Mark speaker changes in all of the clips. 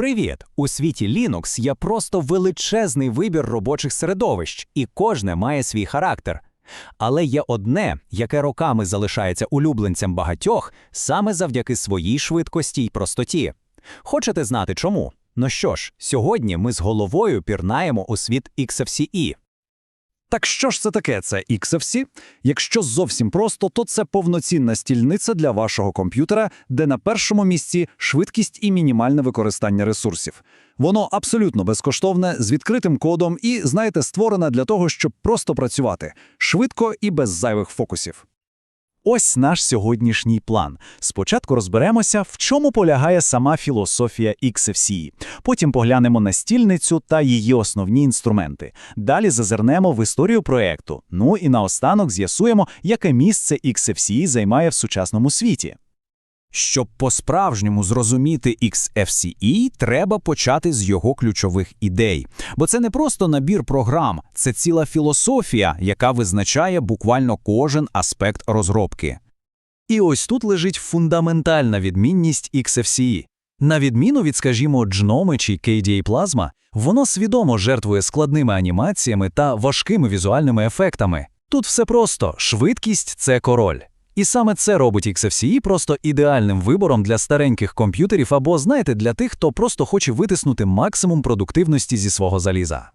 Speaker 1: Привіт! У світі Linux є просто величезний вибір робочих середовищ, і кожне має свій характер. Але є одне, яке роками залишається улюбленцем багатьох саме завдяки своїй швидкості й простоті. Хочете знати чому? Ну що ж, сьогодні ми з головою пірнаємо у світ XFCE.
Speaker 2: Так що ж це таке? Це XFC? Якщо зовсім просто, то це повноцінна стільниця для вашого комп'ютера, де на першому місці швидкість і мінімальне використання ресурсів. Воно абсолютно безкоштовне, з відкритим кодом і, знаєте, створене для того, щоб просто працювати швидко і без зайвих фокусів. Ось наш сьогоднішній план. Спочатку розберемося, в чому полягає сама філософія XFCE. Потім поглянемо на стільницю та її основні інструменти. Далі зазирнемо в історію проекту. Ну і наостанок з'ясуємо, яке місце XFCE займає в сучасному світі.
Speaker 1: Щоб по-справжньому зрозуміти XFCE, треба почати з його ключових ідей. Бо це не просто набір програм, це ціла філософія, яка визначає буквально кожен аспект розробки.
Speaker 2: І ось тут лежить фундаментальна відмінність XFCE. На відміну від, скажімо, Gnome чи KDA Plasma, воно свідомо жертвує складними анімаціями та важкими візуальними ефектами. Тут все просто швидкість це король. І саме це робить XFCE просто ідеальним вибором для стареньких комп'ютерів або, знаєте, для тих, хто просто хоче витиснути максимум продуктивності зі свого заліза.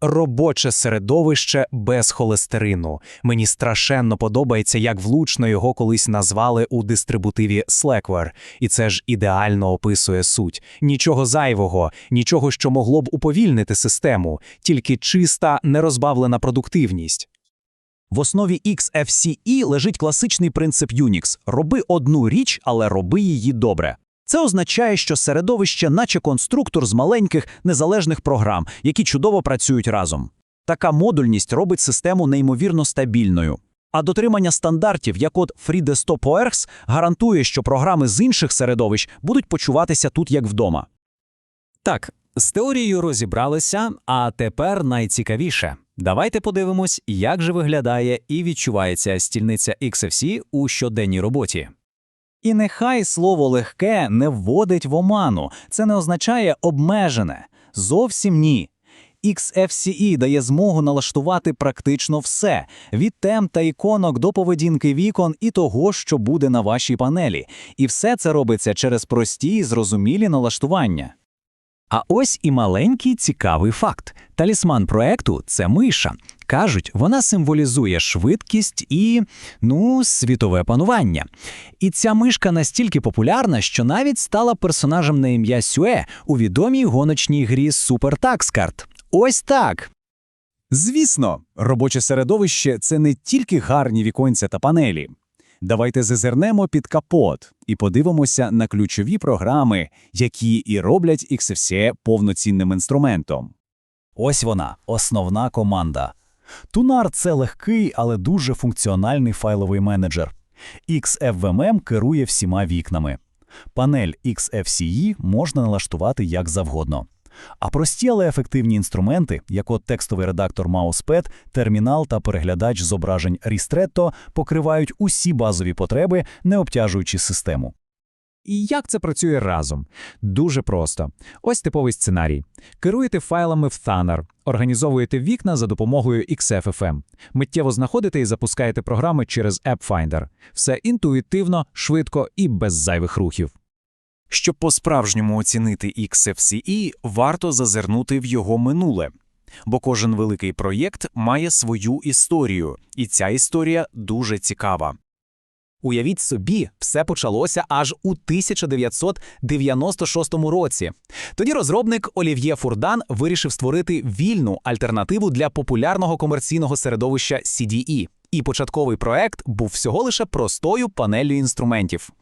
Speaker 3: Робоче середовище без холестерину. Мені страшенно подобається, як влучно його колись назвали у дистрибутиві Slackware. І це ж ідеально описує суть. Нічого зайвого, нічого, що могло б уповільнити систему, тільки чиста, нерозбавлена продуктивність.
Speaker 2: В основі XFCE лежить класичний принцип Unix – роби одну річ, але роби її добре. Це означає, що середовище наче конструктор з маленьких незалежних програм, які чудово працюють разом. Така модульність робить систему неймовірно стабільною. А дотримання стандартів, як от FreeDesktop гарантує, що програми з інших середовищ будуть почуватися тут як вдома.
Speaker 1: Так, з теорією розібралися, а тепер найцікавіше. Давайте подивимось, як же виглядає і відчувається стільниця XFC у щоденній роботі.
Speaker 2: І нехай слово легке не вводить в оману, це не означає обмежене. Зовсім ні. XFCE дає змогу налаштувати практично все від тем та іконок до поведінки вікон і того, що буде на вашій панелі. І все це робиться через прості і зрозумілі налаштування.
Speaker 1: А ось і маленький цікавий факт: талісман проекту це миша. Кажуть, вона символізує швидкість і, ну, світове панування. І ця мишка настільки популярна, що навіть стала персонажем на ім'я Сюе у відомій гоночній грі Tax Kart. Ось так.
Speaker 2: Звісно, робоче середовище це не тільки гарні віконця та панелі. Давайте зазирнемо під капот і подивимося на ключові програми, які і роблять XFCE повноцінним інструментом. Ось вона, основна команда. Тунар це легкий, але дуже функціональний файловий менеджер. XFVMM керує всіма вікнами. Панель XFCE можна налаштувати як завгодно. А прості, але ефективні інструменти, як от текстовий редактор Mousepad, термінал та переглядач зображень Ristretto, покривають усі базові потреби, не обтяжуючи систему.
Speaker 3: І як це працює разом? Дуже просто. Ось типовий сценарій. Керуєте файлами в Thaner, організовуєте вікна за допомогою XFFM, миттєво знаходите і запускаєте програми через AppFinder. Все інтуїтивно, швидко і без зайвих рухів. Щоб по-справжньому оцінити XFCE, варто зазирнути в його минуле. Бо кожен великий проєкт має свою історію, і ця історія дуже цікава.
Speaker 1: Уявіть собі, все почалося аж у 1996 році. Тоді розробник Олів'є Фурдан вирішив створити вільну альтернативу для популярного комерційного середовища CDE. І початковий проект був всього лише простою панеллю інструментів.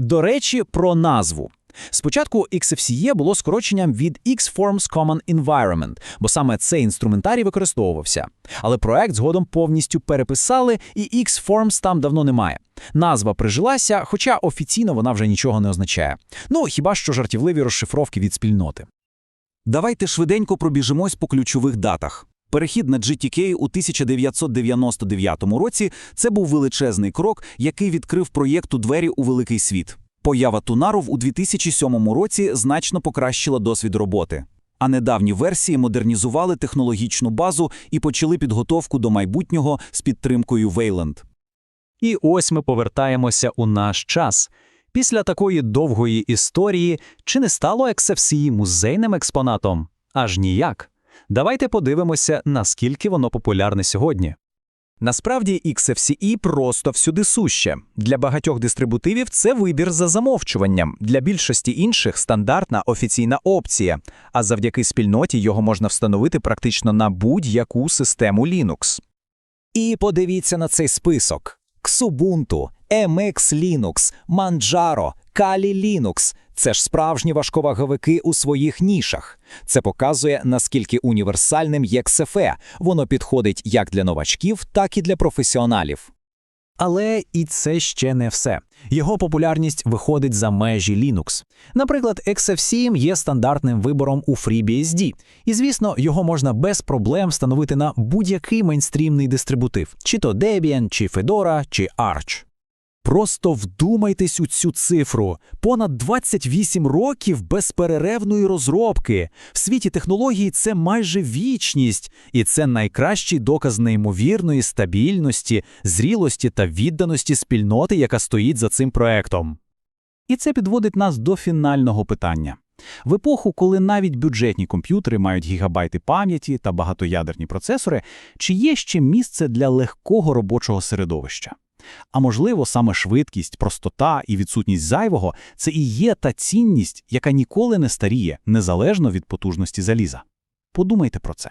Speaker 1: До речі, про назву. Спочатку XFCE було скороченням від X-Forms Common Environment, бо саме цей інструментарій використовувався. Але проект згодом повністю переписали, і X-Forms там давно немає. Назва прижилася, хоча офіційно вона вже нічого не означає. Ну, хіба що жартівливі розшифровки від спільноти.
Speaker 2: Давайте швиденько пробіжимось по ключових датах. Перехід на GTK у 1999 році це був величезний крок, який відкрив проєкту двері у великий світ.
Speaker 4: Поява Тунаров у 2007 році значно покращила досвід роботи. А недавні версії модернізували технологічну базу і почали підготовку до майбутнього з підтримкою Wayland.
Speaker 3: І ось ми повертаємося у наш час. Після такої довгої історії чи не стало XFCE музейним експонатом? Аж ніяк. Давайте подивимося, наскільки воно популярне сьогодні.
Speaker 1: Насправді XFCE просто всюди суще. Для багатьох дистрибутивів це вибір за замовчуванням, для більшості інших стандартна офіційна опція, а завдяки спільноті його можна встановити практично на будь-яку систему Linux. І подивіться на цей список: Xubuntu, MX Linux, Manjaro, Kali Linux – це ж справжні важковаговики у своїх нішах. Це показує, наскільки універсальним є XFE. Воно підходить як для новачків, так і для професіоналів.
Speaker 3: Але і це ще не все. Його популярність виходить за межі Linux. Наприклад, XFCE є стандартним вибором у FreeBSD, і, звісно, його можна без проблем встановити на будь-який мейнстрімний дистрибутив, чи то Debian, чи Fedora, чи Arch.
Speaker 2: Просто вдумайтесь у цю цифру. Понад 28 років безперервної розробки. В світі технологій це майже вічність, і це найкращий доказ неймовірної стабільності, зрілості та відданості спільноти, яка стоїть за цим проектом. І це підводить нас до фінального питання. В епоху, коли навіть бюджетні комп'ютери мають гігабайти пам'яті та багатоядерні процесори, чи є ще місце для легкого робочого середовища? А можливо, саме швидкість, простота і відсутність зайвого – це і є та цінність, яка ніколи не старіє, незалежно від потужності заліза. Подумайте про це.